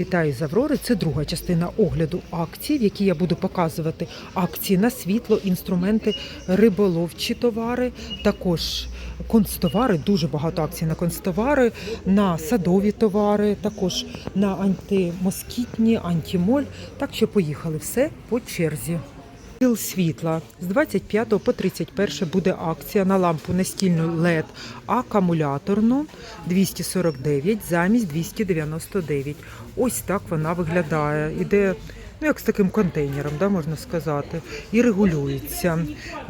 Вітаю з Аврори. Це друга частина огляду акцій, в якій я буду показувати акції на світло, інструменти, риболовчі товари, також концтовари, дуже багато акцій на концтовари, на садові товари, також на антимоскітні, антимоль. Так що поїхали все по черзі. Сил світла з 25 по 31 буде акція на лампу настільну LED акумуляторну 249 замість 299. Ось так вона виглядає. Іде ну як з таким контейнером, да, можна сказати, і регулюється.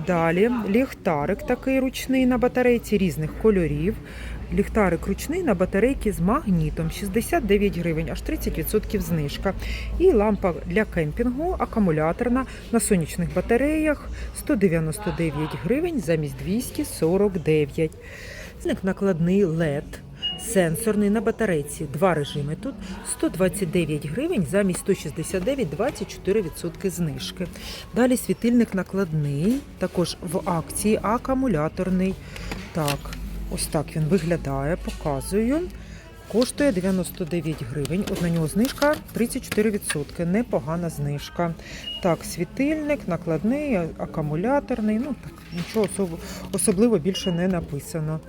Далі ліхтарик такий ручний на батарейці різних кольорів. Ліхтарик ручний на батарейки з магнітом 69 гривень, аж 30% знижка. І лампа для кемпінгу акумуляторна на сонячних батареях 199 гривень замість 249. Зник накладний LED. Сенсорний на батарейці. Два режими тут 129 гривень замість 169 24% знижки. Далі світильник накладний, також в акції акумуляторний. Так, ось так він виглядає, показую. Коштує 99 гривень. От на нього знижка 34%. Непогана знижка. Так, світильник, накладний, акумуляторний. Ну так, нічого особ- особливо більше не написано.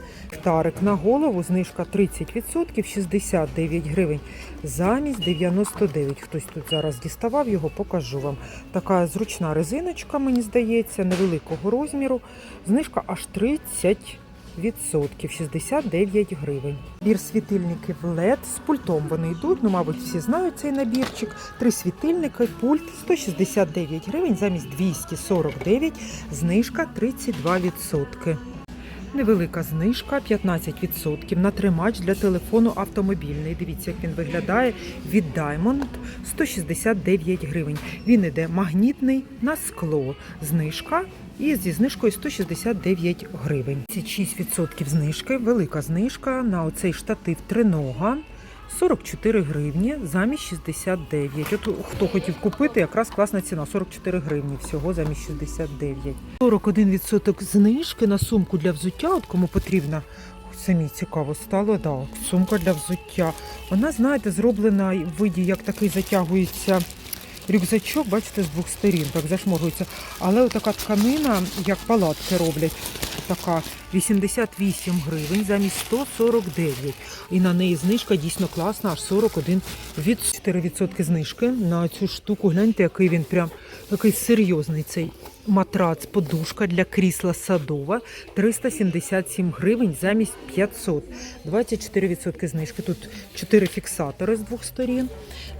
Тарик на голову, знижка 30%, 69 гривень замість 99. Хтось тут зараз діставав його, покажу вам. Така зручна резиночка, мені здається, невеликого розміру. Знижка аж 30%. Відсотків 69 гривень. Набір світильників LED з пультом вони йдуть. Ну, мабуть, всі знають цей набірчик. Три світильники, пульт 169 гривень замість 249, знижка 32%. Невелика знижка 15% на тримач для телефону автомобільний. Дивіться, як він виглядає від Diamond 169 гривень. Він іде магнітний на скло. Знижка і зі знижкою 169 гривень. 6% знижки, велика знижка на оцей штатив тринога. 44 гривні замість 69. От хто хотів купити, якраз класна ціна 44 гривні всього замість 69. 41% знижки на сумку для взуття. От кому потрібна. Самі цікаво стало, да, сумка для взуття. Вона, знаєте, зроблена в виді, як такий затягується рюкзачок, бачите, з двох сторін, так зашморгується. Але отака тканина, як палатки роблять, така 88 гривень замість 149. І на неї знижка дійсно класна, аж 41 від 4% знижки на цю штуку. Гляньте, який він прям такий серйозний цей матрац, подушка для крісла садова 377 гривень замість 500. 24% знижки. Тут 4 фіксатори з двох сторін.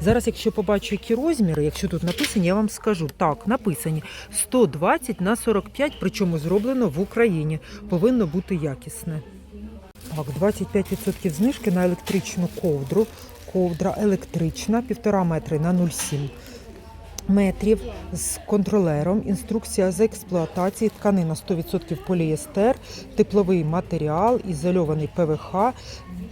Зараз, якщо побачу, які розміри, якщо тут написані, я вам скажу. Так, написані 120 на 45, причому зроблено в Україні. Повинно бути якісне. Так, 25% знижки на електричну ковдру. Ковдра електрична, 1,5 метри на 0,7 метрів з контролером. Інструкція з експлуатації, тканина 100% поліестер, тепловий матеріал, ізольований ПВХ.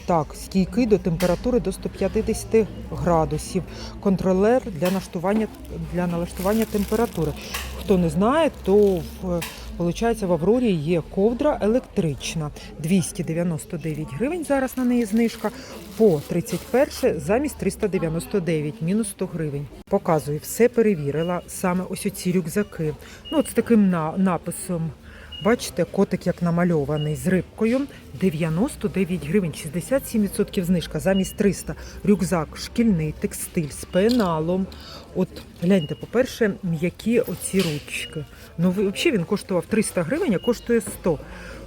Так, стійкий до температури до 150 градусів. Контролер для налаштування, для налаштування температури. Хто не знає, то в Получається, в Аврорі є ковдра електрична. 299 гривень зараз на неї знижка. По 31 замість 399, мінус 100 гривень. Показую, все перевірила. Саме ось оці рюкзаки. Ну, от з таким на, написом. Бачите, котик як намальований з рибкою. 99 гривень, 67% знижка, замість 300. Рюкзак, шкільний, текстиль з пеналом. От гляньте, по-перше, м'які оці ручки. Ну, взагалі він коштував 300 гривень, а коштує 100.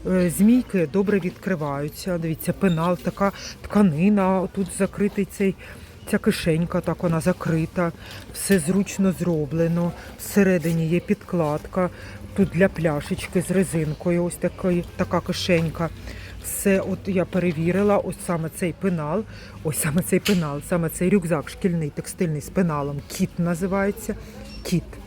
Е, Змійки добре відкриваються. Дивіться, пенал, така тканина. Тут закритий цей. Ця кишенька, так вона закрита, все зручно зроблено. Всередині є підкладка. Тут для пляшечки з резинкою, ось такий, така кишенька. Все, от я перевірила, ось саме цей пенал, ось саме цей пенал, саме цей рюкзак шкільний текстильний з пеналом. Кіт називається. Кіт.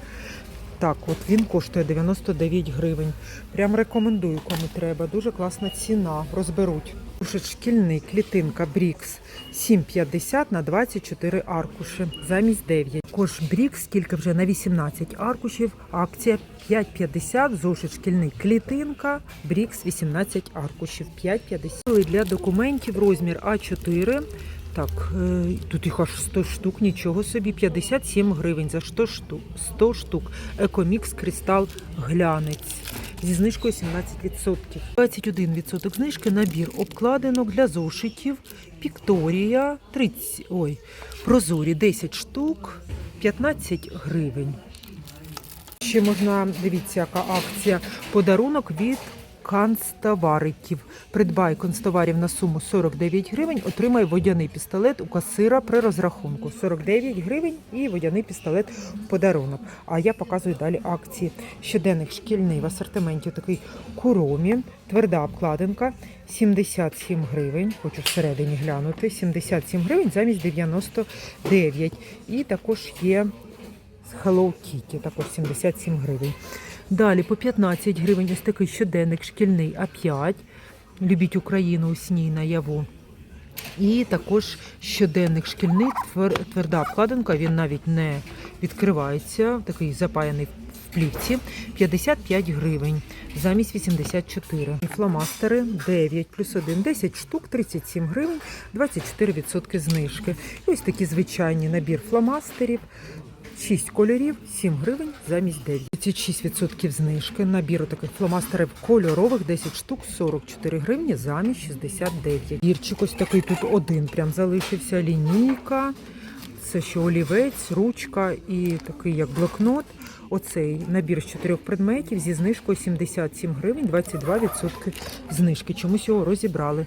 Так, от він коштує 99 гривень. Прям рекомендую, кому треба. Дуже класна ціна. Розберуть. Кушать шкільний клітинка Брікс 7,50 на 24 аркуші замість 9. Також Брікс, тільки вже на 18 аркушів. Акція 5,50. Зошит шкільний клітинка. Брікс 18 аркушів. 5,50. Для документів розмір А4. Так, е, тут їх аж 100 штук, нічого собі, 57 гривень за 100 штук. 100 штук. Екомікс Кристал Глянець. Зі знижкою 17%. 21% знижки набір обкладинок для зошитів. Пікторія 30, ой, прозорі 10 штук, 15 гривень. Ще можна, дивіться, яка акція. Подарунок від канцтовариків. Придбай констоварів на суму 49 гривень, отримай водяний пістолет у касира при розрахунку. 49 гривень і водяний пістолет в подарунок. А я показую далі акції. Щоденник шкільний в асортименті такий куромі, тверда обкладинка 77 гривень. Хочу всередині глянути. 77 гривень замість 99. І також є з Hello Kitty, також 77 гривень. Далі по 15 гривень ось такий щоденник шкільний А5. Любіть Україну у сні наяву. І також щоденник шкільний, тверда обкладинка, він навіть не відкривається, такий запаяний в плівці. 55 гривень замість 84. І Фломастери 9 плюс 1, 10 штук, 37 гривень, 24% знижки. І ось такі звичайні набір фломастерів. 6 кольорів, 7 гривень замість 9. 36% знижки. Набір таких фломастерів кольорових, 10 штук, 44 гривні замість 69. Гірчик ось такий тут один прям залишився. Лінійка. Це що олівець, ручка і такий як блокнот. Оцей набір з чотирьох предметів зі знижкою 77 гривень, 22% знижки. Чомусь його розібрали.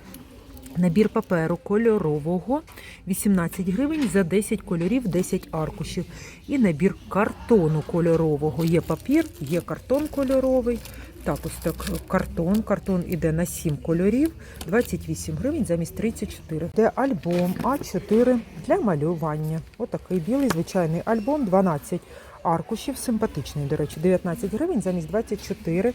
Набір паперу кольорового 18 гривень за 10 кольорів, 10 аркушів. І набір картону кольорового. Є папір, є картон кольоровий. Так, ось так картон. Картон іде на 7 кольорів, 28 гривень замість 34. Де альбом А4 для малювання. Отакий білий звичайний альбом, 12 аркушів, симпатичний, до речі, 19 гривень замість 24.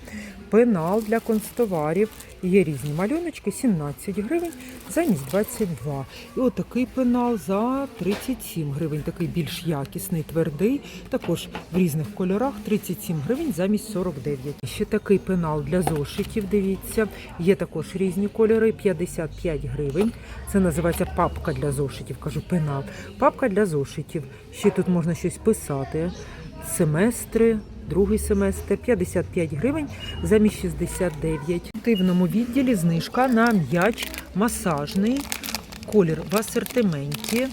Пенал для констоварів. Є різні малюночки, 17 гривень замість 22. І отакий пенал за 37 гривень, такий більш якісний, твердий. Також в різних кольорах 37 гривень замість 49. Ще такий пенал для зошитів, дивіться. Є також різні кольори, 55 гривень. Це називається папка для зошитів, кажу пенал. Папка для зошитів. Ще тут можна щось писати. Семестри, другий семестр 55 гривень замість 69. В активному відділі знижка на м'яч масажний. Колір в асортименті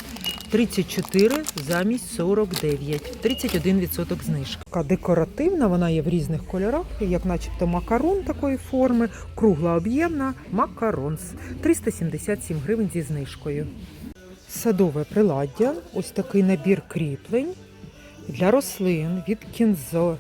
34 замість 49. 31% знижка. Така декоративна, вона є в різних кольорах, як начебто макарон такої форми, кругла об'ємна, макаронс. 377 гривень зі знижкою. Садове приладдя, ось такий набір кріплень для рослин від Kinzo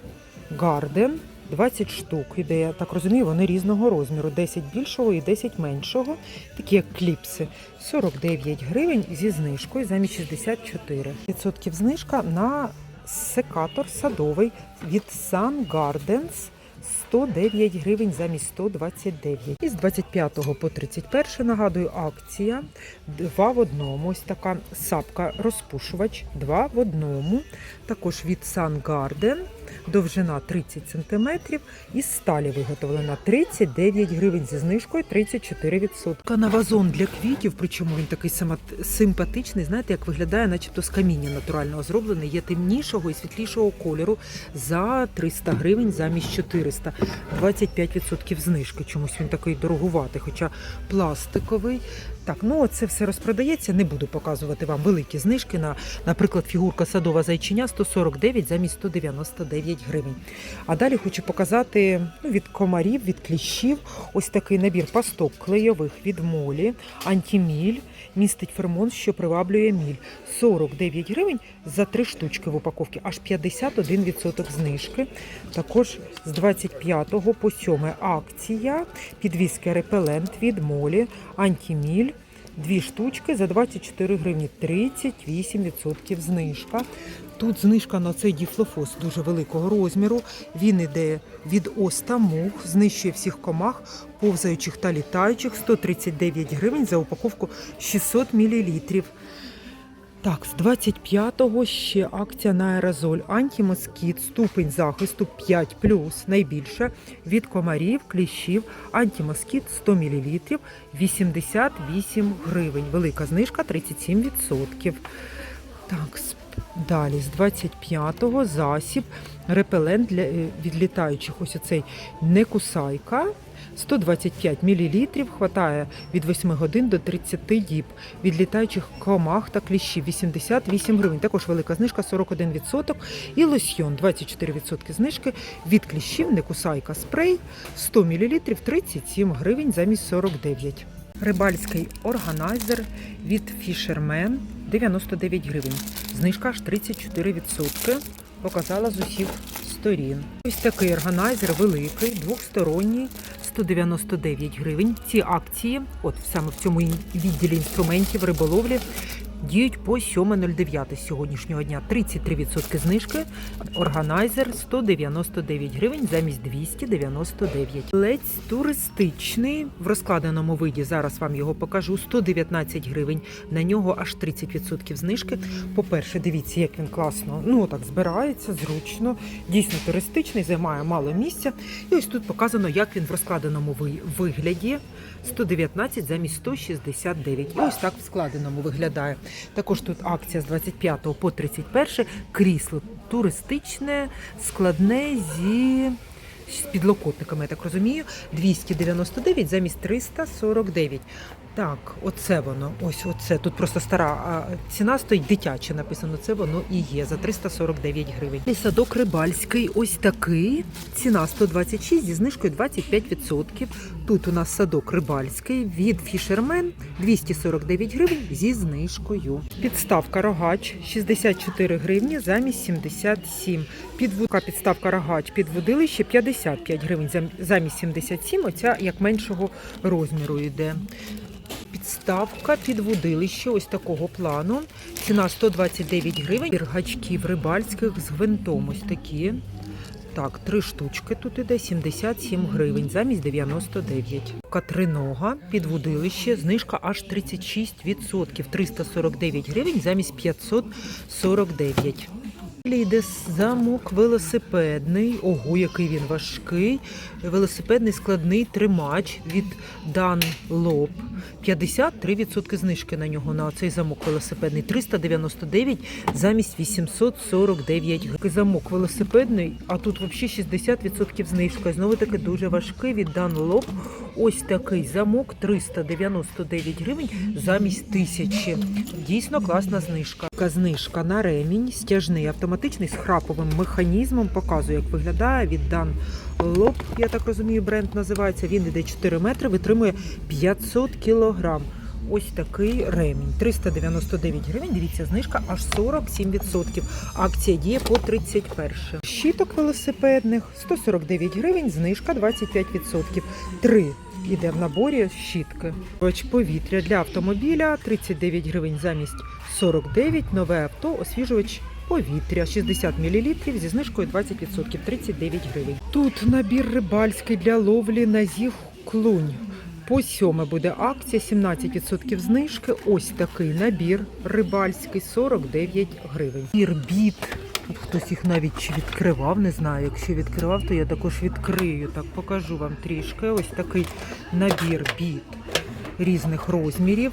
Garden 20 штук іде, я так розумію, вони різного розміру. 10 більшого і 10 меншого. Такі як кліпси. 49 гривень зі знижкою замість 64. Відсотків знижка на секатор садовий від Sun Gardens. 109 гривень замість 129. І з 25 по 31 нагадую акція. 2 в одному. Ось така сапка розпушувач. 2 в одному. Також від Sun Garden. Довжина 30 см. Із сталі виготовлена 39 гривень зі знижкою 34%. На вазон для квітів, причому він такий симпатичний. Знаєте, як виглядає, начебто з каміння натурального зроблений. Є темнішого і світлішого кольору за 300 гривень замість 400. 25% знижки. Чомусь він такий дорогуватий, хоча пластиковий. Так, ну це все розпродається. Не буду показувати вам великі знижки на, наприклад, фігурка садова зайчиня 149 замість 199 гривень. А далі хочу показати ну, від комарів, від кліщів. Ось такий набір пасток клейових від молі, антиміль, містить фермон, що приваблює міль. 49 гривень за три штучки в упаковці, аж 51% знижки. Також з 25 по 7 акція, підвіски репелент від молі, антиміль. Дві штучки за 24 гривні, 38% знижка. Тут знижка на цей діфлофос дуже великого розміру. Він іде від оста мух, знищує всіх комах, повзаючих та літаючих. 139 гривень за упаковку 600 мл. Так, з 25-го ще акція на аерозоль антимоскіт, ступень захисту 5 найбільше від комарів, кліщів, антимоскіт 100 мл, 88 гривень. Велика знижка 37%. Так, далі з 25-го засіб репелент для е, відлітаючих. Ось оцей не. 125 мл хватає від 8 годин до 30 діб. Від літаючих комах та кліщів 88 гривень. Також велика знижка 41%. І лосьйон 24% знижки від кліщів, не спрей 100 мл 37 гривень замість 49. Рибальський органайзер від Fisherman 99 гривень. Знижка аж 34%. Показала з усіх сторін. Ось такий органайзер великий, двохсторонній, 199 гривень. Ці акції, от саме в цьому відділі інструментів риболовлі, діють по 7.09 сьогоднішнього дня. 33% знижки. Органайзер 199 гривень замість 299. Лець туристичний в розкладеному виді. Зараз вам його покажу. 119 гривень. На нього аж 30% знижки. По-перше, дивіться, як він класно ну так збирається, зручно. Дійсно туристичний, займає мало місця. І ось тут показано, як він в розкладеному ви- вигляді. 119 замість 169. І ось так в складеному виглядає. Також тут акція з 25 по 31 крісло туристичне, складне зі з підлокотниками, я так розумію, 299 замість 349. Так, оце воно. Ось оце. Тут просто стара ціна стоїть дитяча написано. Це воно і є за 349 гривень. І садок рибальський ось такий. Ціна 126 зі знижкою 25%. Тут у нас садок рибальський від Фішермен 249 гривень зі знижкою. Підставка рогач 64 гривні замість 77. Підвудка підставка рогач під водилище 55 гривень замість 77. Оця як меншого розміру йде. Підставка під вудилище ось такого плану. Ціна 129 гривень. Піргачків рибальських з гвинтом ось такі. Так, три штучки тут іде 77 гривень замість 99. Катринога під вудилище, знижка аж 36%, 349 гривень замість 549. Далі йде замок велосипедний. Ого, який він важкий. Велосипедний складний тримач від Dunlop. 53% знижки на нього на цей замок велосипедний. 399 замість 849 гривень. Замок велосипедний, а тут взагалі 60% знижка. Знову таки дуже важкий від Dunlop. Ось такий замок 399 гривень замість 1000. Дійсно класна знижка. Знижка на ремінь, стяжний автоматичний з храповим механізмом. Показую, як виглядає від Dunlop, я так розумію, бренд називається. Він іде 4 метри, витримує 500 кілограм. Ось такий ремінь. 399 гривень. Дивіться, знижка аж 47%. Акція діє по 31. Щиток велосипедних 149 гривень, знижка 25%. Три іде в наборі щітки. Повітря для автомобіля 39 гривень замість 49. Нове авто, освіжувач повітря 60 мл зі знижкою 20%, 39 гривень. Тут набір рибальський для ловлі на зіг клунь. По сьоме буде акція, 17% знижки. Ось такий набір рибальський 49 гривень. Ірбіт. Тут хтось їх навіть чи відкривав, не знаю. Якщо відкривав, то я також відкрию. Так покажу вам трішки. Ось такий набір біт різних розмірів.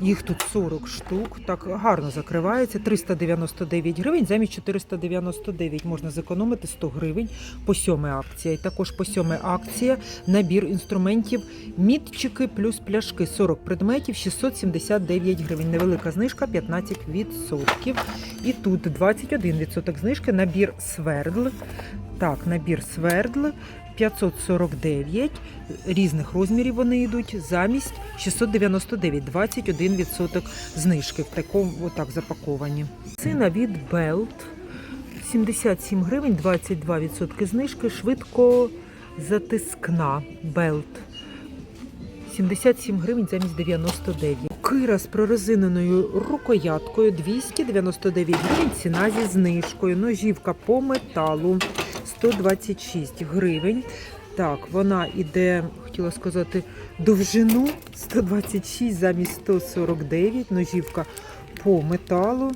Їх тут 40 штук. Так гарно закривається. 399 гривень. Замість 499 можна зекономити 100 гривень по сьоме акція. І також по сьоме акція набір інструментів мітчики плюс пляшки 40 предметів 679 гривень. Невелика знижка 15%. І тут 21% знижки. Набір свердл. Так, набір свердл 549 різних розмірів вони йдуть замість 699, 21% знижки в такому отак запаковані. Сина від Belt 77 гривень, 22% знижки, швидко затискна Belt. 77 гривень замість 99. Кира з прорезиненою рукояткою 299 гривень, ціна зі знижкою. Ножівка по металу 126 гривень. Так, вона іде, хотіла сказати, довжину 126 замість 149. Ножівка по металу.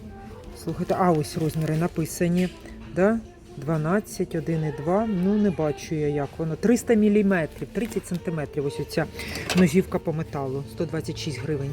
Слухайте, а ось розміри написані. Да? 12, 1,2. Ну, не бачу я, як воно. 300 мм, 30 см. Ось оця ножівка по металу. 126 гривень.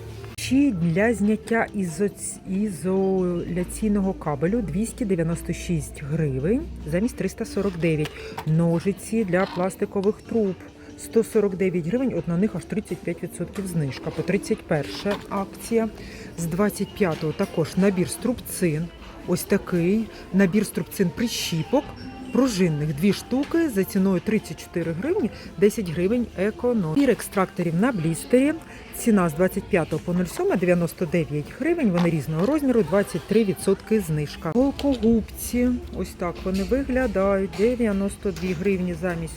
Чи для зняття ізоц- ізоляційного кабелю 296 гривень замість 349. Ножиці для пластикових труб 149 гривень, от на них аж 35% знижка. По 31 акція. З 25-го також набір струбцин. Ось такий набір струбцин прищіпок. Пружинних дві штуки за ціною 34 гривні, 10 гривень економ. Набір екстракторів на блістері. Ціна з 25 по 07 99 гривень. Вони різного розміру, 23% знижка. Голкогубці. Ось так вони виглядають. 92 гривні замість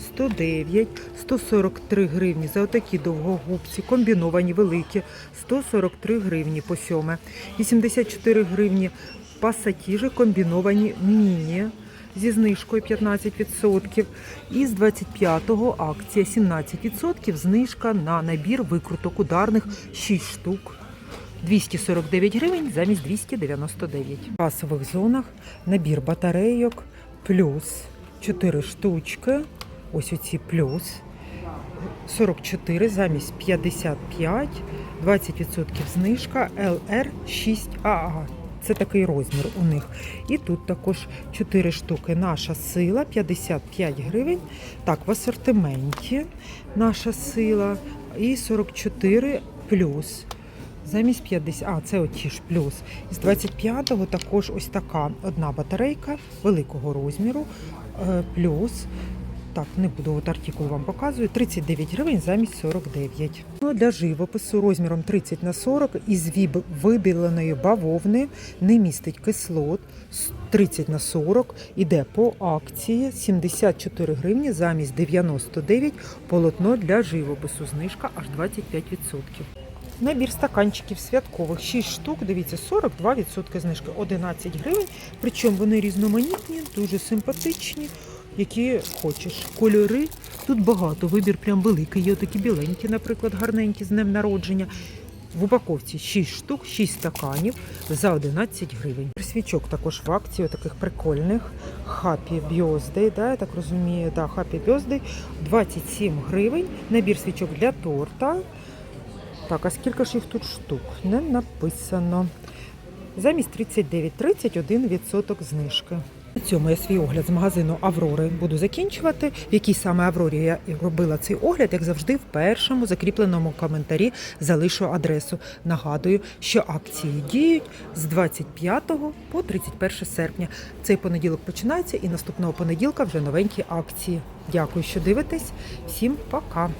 109, 143 гривні за отакі довгогубці, комбіновані великі, 143 гривні по сьоме, 84 гривні пасатіжі комбіновані міні зі знижкою 15%. І з 25-го акція 17% знижка на набір викруток ударних 6 штук. 249 гривень замість 299. В касових зонах набір батарейок плюс 4 штучки. Ось оці плюс 44 замість 55, 20% знижка LR 6AA. Це такий розмір у них. І тут також 4 штуки. Наша сила 55 гривень. Так, в асортименті наша сила. І 44 плюс. Замість 50, а це оті ж плюс. З 25-го також ось така одна батарейка великого розміру. е, Плюс. Так, не буду от артикул вам показую. 39 гривень замість 49. Ну, для живопису розміром 30 на 40 із вибіленої бавовни не містить кислот. 30 на 40 іде по акції 74 гривні замість 99 полотно для живопису. Знижка аж 25%. Набір стаканчиків святкових 6 штук. Дивіться, 42% знижки, 11 гривень. Причому вони різноманітні, дуже симпатичні, які хочеш. Кольори тут багато. Вибір прям великий. Є такі біленькі, наприклад, гарненькі з днем народження. В упаковці 6 штук, 6 стаканів за 11 гривень. Свічок також в акції, таких прикольних. Happy Birthday, да, я так розумію, да, Happy Birthday, 27 гривень. Набір свічок для торта. Так, а скільки ж їх тут штук? Не написано. Замість 39, 31% знижки. На цьому я свій огляд з магазину Аврори буду закінчувати. В якій саме Аврорі я робила цей огляд, як завжди, в першому закріпленому коментарі залишу адресу. Нагадую, що акції діють з 25 по 31 серпня. Цей понеділок починається і наступного понеділка вже новенькі акції. Дякую, що дивитесь. Всім пока!